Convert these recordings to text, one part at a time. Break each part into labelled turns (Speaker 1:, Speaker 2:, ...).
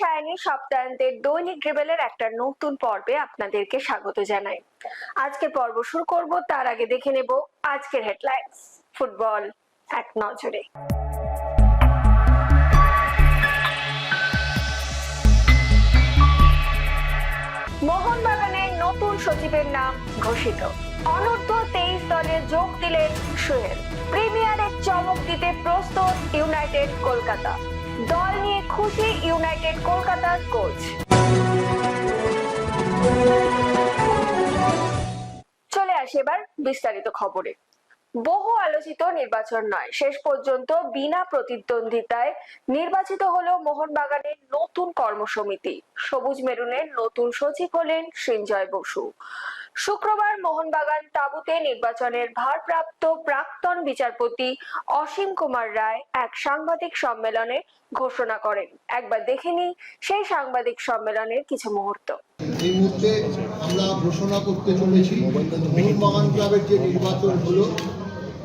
Speaker 1: সায়নী সপ্তাহান্তের দৈনিক ড্রিবেলের একটা নতুন পর্বে আপনাদেরকে স্বাগত জানাই। আজকে পর্ব শুরু করব, তার আগে দেখে নেব আজকের হেডলাইন্স ফুটবল এক নজরে। মোহনবাগানের নতুন সচিবের নাম ঘোষিত। অনূর্ধ্ব তেইশ দলে যোগ দিলেন সোহেল। প্রিমিয়ারে চমক দিতে প্রস্তুত ইউনাইটেড কলকাতা। দল নিয়ে খুশি ইউনাইটেড কলকাতার কোচ। চলে আসি এবার বিস্তারিত খবরে। বহু আলোচিত নির্বাচন নয়, শেষ পর্যন্ত বিনা প্রতিদ্বন্দ্বিতায় নির্বাচিত হলো মোহনবাগানের নতুন কর্মসমিতি। সবুজ মেরুনের নতুন সচিব হলেন সৃঞ্জয় বসু। শুক্রবার মোহনবাগান তাবুতে নির্বাচনের ভারপ্রাপ্ত প্রাক্তন বিচারপতি অসীম কুমার রায় এক সাংবাদিক সম্মেলনে ঘোষণা করেন। একবার দেখে নিই সেই সাংবাদিক সম্মেলনের কিছু মুহূর্ত।
Speaker 2: এই মুহূর্তে আমরা ঘোষণা করতে চলেছি, মোহনবাগান ক্লাবের যে নির্বাচন হলো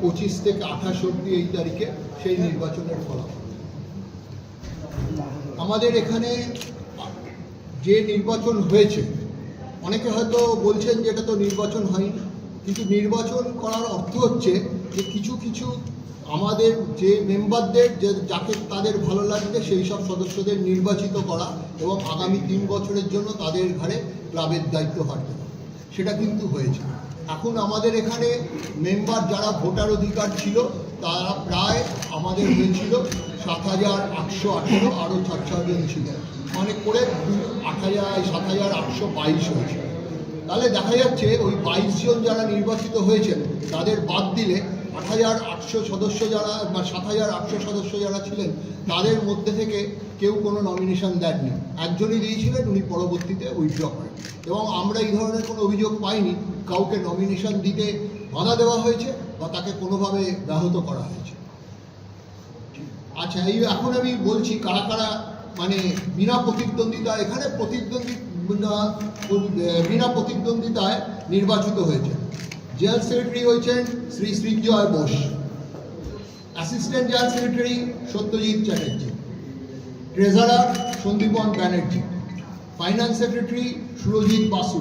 Speaker 2: পঁচিশ থেকে আঠাশ অব্দি এই তারিখে সেই নির্বাচনের ফলাফল। আমাদের এখানে যে নির্বাচন হয়েছে অনেকে হয়তো বলছেন যে এটা তো নির্বাচন হয়নি। কিন্তু নির্বাচন করার অর্থ হচ্ছে যে কিছু কিছু আমাদের যে মেম্বারদের, যে যাকে তাদের ভালো লাগবে সেই সব সদস্যদের নির্বাচিত করা এবং আগামী তিন বছরের জন্য তাদের ঘাড়ে ক্লাবের দায়িত্ব হবে। সেটা কিন্তু হয়েছে। এখন আমাদের এখানে মেম্বার যারা ভোটার অধিকার ছিল, তারা প্রায় আমাদের হয়েছিল সাত হাজার আটশো আঠেরো, আরও চার ছজন ছিল মানে করে আট হাজার, সাত হাজার, আটশো বাইশ হয়েছে। তাহলে দেখা যাচ্ছে ওই বাইশ জন যারা নির্বাচিত হয়েছেন, তাদের বাদ দিলে আট হাজার, আটশো সদস্য যারা বা সাত হাজার, আটশো সদস্য যারা ছিলেন, তাদের মধ্যে থেকে কেউ কোনো নমিনেশন দেননি। একজনই দিয়েছিলেন, উনি পরবর্তীতে উইথড্র করেন। এবং আমরা এই ধরনের কোনো অভিযোগ পাইনি, কাউকে নমিনেশন দিতে বাধা দেওয়া হয়েছে বা তাকে কোনোভাবে ব্যাহত করা হয়েছে। আচ্ছা এই এখন আমি বলছি কারা কারা মানে বিনা প্রতিদ্বন্দ্বিতা এখানে প্রতিদ্বন্দ্বী বিনা প্রতিদ্বন্দ্বিতায় নির্বাচিত হয়েছে জেনারেল সেক্রেটারি হয়েছেন Shri Srijoy Bose. Assistant general secretary Satyajit Chatterjee. Treasurer Sandipan Banerjee. Finance secretary Surajit Basu.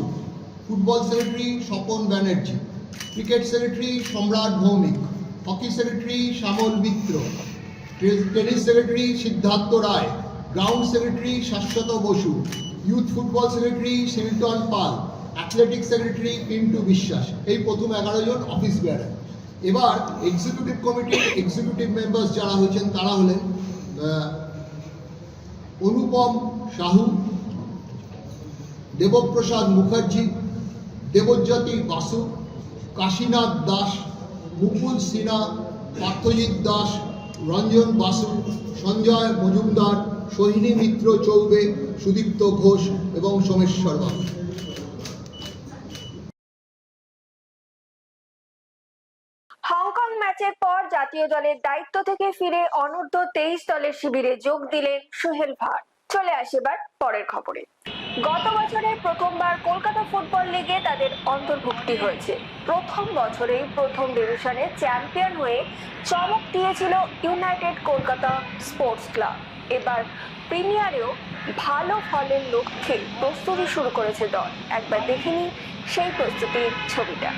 Speaker 2: Football secretary Swapan Banerjee. Cricket secretary Samrat Bhowmik. Hockey secretary Shyamal Mitra. Tennis secretary Siddhartha Roy. Ground secretary Saswata Basu youth football secretary Shilton Pal athletic secretary Pintu Biswas এই প্রথম এগারো জন office বেয়ারার এবার executive কমিটির executive members যারা হয়েছেন, তারা হলেন অনুপম সাহু, দেবপ্রসাদ মুখার্জি, দেবজ্যোতি বাসু, কাশীনাথ দাস, মুকুল সিনহা, পার্থজিৎ দাস, রঞ্জন বাসু, সঞ্জয় মজুমদার সোহিনী মিত্র চৌবে, সুদীপ্ত ঘোষ এবং সোমেশ্বর বাবু
Speaker 1: হংকং ম্যাচের পর জাতীয় দলের দায়িত্ব থেকে ফিরে অনূর্ধ্ব তেইশ দলের শিবিরে যোগ দিলেন সোহেল ভাট। চলে আসে এবার পরের খবরে। গত বছরে প্রথমবার কলকাতা ফুটবল লিগে তাদের অন্তর্ভুক্তি হয়েছে। প্রথম বছরেই প্রথম ডিভিশনে চ্যাম্পিয়ন হয়ে চমক দিয়েছিল ইউনাইটেড কলকাতা স্পোর্টস ক্লাব। এবার প্রিমিয়ারেও ভালো ফলের লক্ষ্যে প্রস্তুতি শুরু করেছে দল। একবার দেখে সেই প্রস্তুতির ছবিটা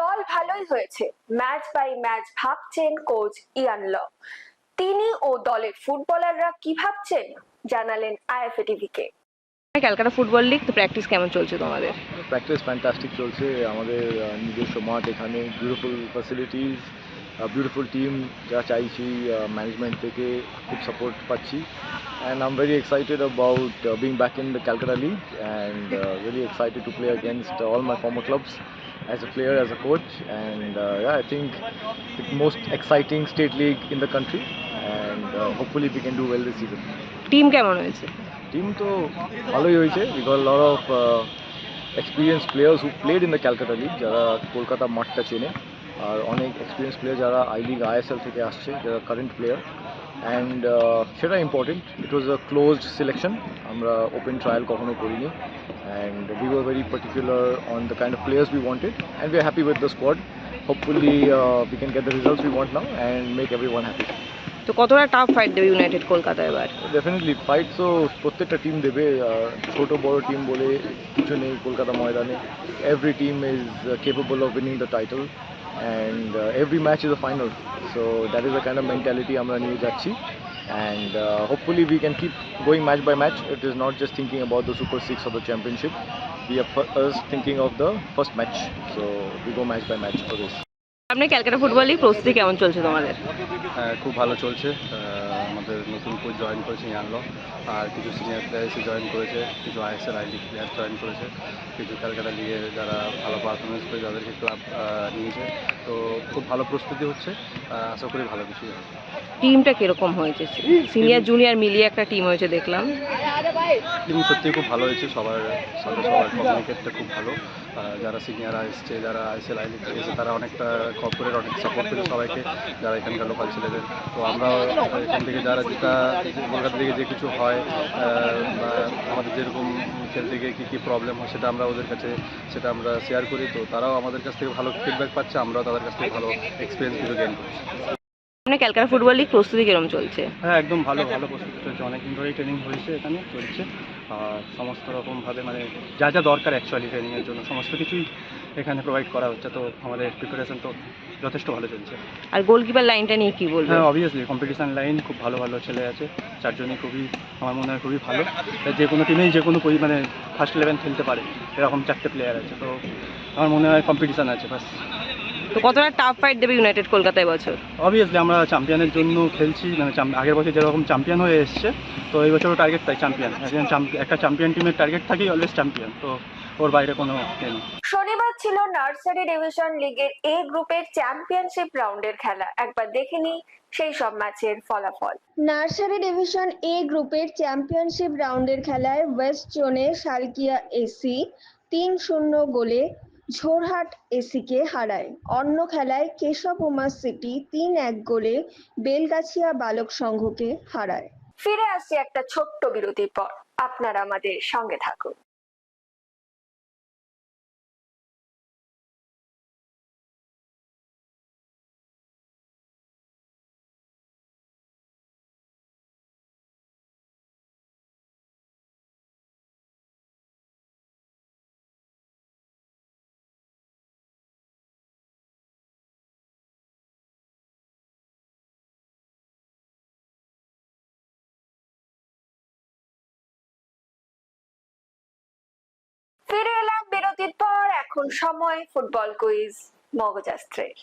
Speaker 1: দল ভালোই হয়েছে ম্যাচ বাই ম্যাচ ভাবছেন কোচ ইয়ান ল তিনি ও দলের ফুটবলাররা কি ভাবছেন? জানালেন আইএফএ টিভিকে।
Speaker 3: ক্যালকাটা ফুটবল লিগ তো প্র্যাকটিস কেমন চলছে তোমাদের?
Speaker 4: প্র্যাকটিস ফ্যান্টাস্টিক চলছে। আমাদের নিজস্ব মাঠ এখানে বিউটিফুল ফ্যাসিলিটিস বিউটিফুল টিম যা চাইছি ম্যানেজমেন্ট থেকে খুব সাপোর্ট পাচ্ছি। And I am very excited about being back in the Calcutta league and very excited to play against all my former clubs as a player, as a coach, and uh, yeah, I think the most exciting state league in the country, and uh, hopefully we can do well this season.
Speaker 3: Team কেমন হয়েছে
Speaker 4: team তো ভালোই হয়েছে we got lot of experience players who played in the Calcutta league যারা কলকাতা মাঠটা চেনে আর অনেক এক্সপিরিয়েন্স প্লেয়ার যারা আই লিগ আইএসএল থেকে আসছে যারা কারেন্ট প্লেয়ার অ্যান্ড সেটা important it was a closed selection আমরা ওপেন ট্রায়াল কখনো করিনি। And we were very particular on the kind of players we wanted and we are happy with the squad hopefully we can get the results we want now and make every one happy
Speaker 3: তো কতটা tough fight দেবে United Kolkata এবার?
Speaker 4: Definitely fight তো প্রত্যেকটা team দেবে। আর ছোট বড় team বলে কিছু নেই কলকাতা ময়দানে। Every team is capable of winning the title and every match is a final so that is the kind of mentality আমরা নিয়ে যাচ্ছি. And hopefully we can keep going match by match it is not just thinking about the super six of the championship we are first thinking of the first match so we go match by match for this
Speaker 3: আপনি Calcutta football league প্রস্তুতি কেমন চলছে তোমাদের?
Speaker 5: হ্যাঁ, খুব ভালো চলছে। নতুন কোচ জয়েন করেছে ইয়ানলো আর কিছু সিনিয়র প্লেয়ার এসে জয়েন করেছে কিছু ISL I league player join করেছে কিছু ক্যালকাটা লিগে যারা ভালো পারফরমেন্স করে যাদেরকে ক্লাব নিয়েছে। তো খুব ভালো প্রস্তুতি হচ্ছে আশা করি ভালো কিছুই হবে।
Speaker 3: টিমটা কীরকম হয়েছে? সিনিয়র জুনিয়র মিলিয়ে একটা টিম হয়েছে দেখলাম।
Speaker 5: টিম সত্যিই খুব ভালো হয়েছে সবার সাথে সবার কমিউনিকেটটা খুব ভালো। যারা সিনিয়ররা এসছে যারা আইএসএল আই লিগ এসে তারা অনেকটা কর্পোরেট অনেক সাপোর্ট করেছে সবাইকে যারা এখানকার লোকাল ছেলেদের। তো আমরা এখান থেকে যারা যেটা কলকাতা থেকে যে কিছু হয় বা আমাদের যেরকম খেলতে গিয়ে কী কী প্রবলেম হয় সেটা আমরা ওদের কাছে সেটা আমরা শেয়ার করি। তো তারাও আমাদের কাছ থেকে ভালো ফিডব্যাক পাচ্ছে আমরাও তাদের কাছ থেকে ভালো এক্সপিরিয়েন্স কিছু গেইন করছি।
Speaker 3: ক্যালকাটা ফুটবল লিগ প্রস্তুতি কীরকম চলছে?
Speaker 5: হ্যাঁ একদম ভালো ভালো প্রস্তুতি চলছে। অনেকদিন ধরেই ট্রেনিং হয়েছে এখানে চলছে। সমস্ত রকমভাবে মানে যা যা দরকার অ্যাকচুয়ালি ট্রেনিংয়ের জন্য সমস্ত কিছুই এখানে প্রোভাইড করা হচ্ছে। তো আমাদের প্রিপারেশন তো যথেষ্ট ভালো চলছে।
Speaker 3: আর গোলকিপার লাইনটা নিয়ে কি বলব
Speaker 5: হ্যাঁ অবভিয়াসলি কম্পিটিশান লাইন খুব ভালো ভালো ছেলে আছে চারজনই খুবই আমার মনে হয় খুবই ভালো। তাই যে কোনো টিমেই যে কোনো মানে ফার্স্ট ইলেভেন খেলতে পারে এরকম চারটে প্লেয়ার আছে। তো আমার মনে হয় কম্পিটিশান আছে বাস।
Speaker 3: তো কতটা টাফ ফাইট দেবে ইউনাইটেড কলকাতা এবছর?
Speaker 5: অবভিয়াসলি আমরা চ্যাম্পিয়নের জন্য খেলছি মানে আগের বছর যেরকম চ্যাম্পিয়ন হয়ে এসছে তো এই বছরও টার্গেট তাই চ্যাম্পিয়ন একজন একটা চ্যাম্পিয়ন টিমের টার্গেট থাকেই অলওয়েজ চ্যাম্পিয়ন তো ওর বাইরে কোনো
Speaker 1: শনিবার ছিল নার্সারি ডিভিশন লিগের এ গ্রুপের চ্যাম্পিয়নশিপ রাউন্ডের খেলা। একবার দেখে নিই সেই সব ম্যাচের ফলাফল।
Speaker 6: নার্সারি ডিভিশন এ গ্রুপের চ্যাম্পিয়নশিপ রাউন্ডের খেলায় ওয়েস্ট জোনে শালকিয়া এসি তিন শূন্য গোলে ঝোরহাট এসিকে হারায়। অন্য খেলায় কেশব উমা সিটি তিন এক গোলে বেলগাছিয়া বালক সংঘকে হারায়।
Speaker 1: ফিরে আসছি একটা ছোট্ট বিরতির পর। আপনারা আমাদের সঙ্গে থাকুন। ফিরে এলাম বিরতির পর, এখন সময় ফুটবল কুইজ মগজাস্ত্রের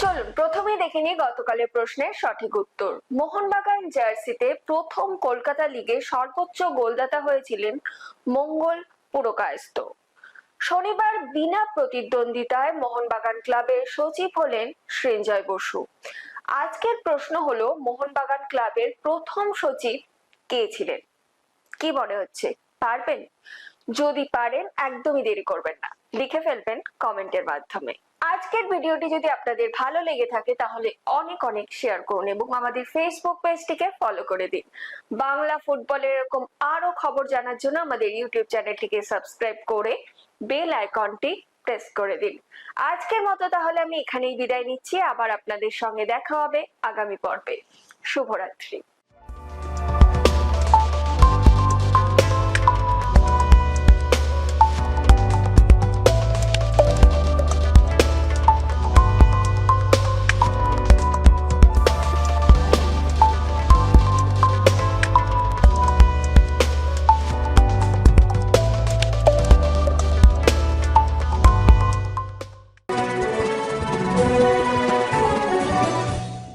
Speaker 1: চলুন প্রথমে দেখে নিই গতকালের প্রশ্নের সঠিক উত্তর। মোহনবাগান জার্সিতে প্রথম কলকাতা লিগে সর্বোচ্চ গোলদাতা হয়েছিলেন মঙ্গল পুরকায়স্ত শনিবার বিনা প্রতিদ্বন্দ্বিতায় মোহনবাগান ক্লাবের সচিব হলেন সৃঞ্জয় বসু। আজকের প্রশ্ন হলো, মোহনবাগান ক্লাবের প্রথম সচিব কে ছিলেন? কি মনে হচ্ছে? পারবেন? যদি পারেন, একদমই দেরি করবেন না। লিখে ফেলবেন কমেন্টের মাধ্যমে। আজকের ভিডিওটি যদি আপনাদের ভালো লেগে থাকে, তাহলে অনেক অনেক শেয়ার করুন এবং আমাদের ফেসবুক পেজটিকে ফলো করে দিন। বাংলা ফুটবলের এরকম আরও খবর জানার জন্য আমাদের ইউটিউব চ্যানেলটিকে সাবস্ক্রাইব করে বেল আইকনটি প্রেস করে দিন। আজকের মতো তাহলে আমি এখানেই বিদায় নিচ্ছি। আবার আপনাদের সঙ্গে দেখা হবে আগামী পর্বে। শুভরাত্রি।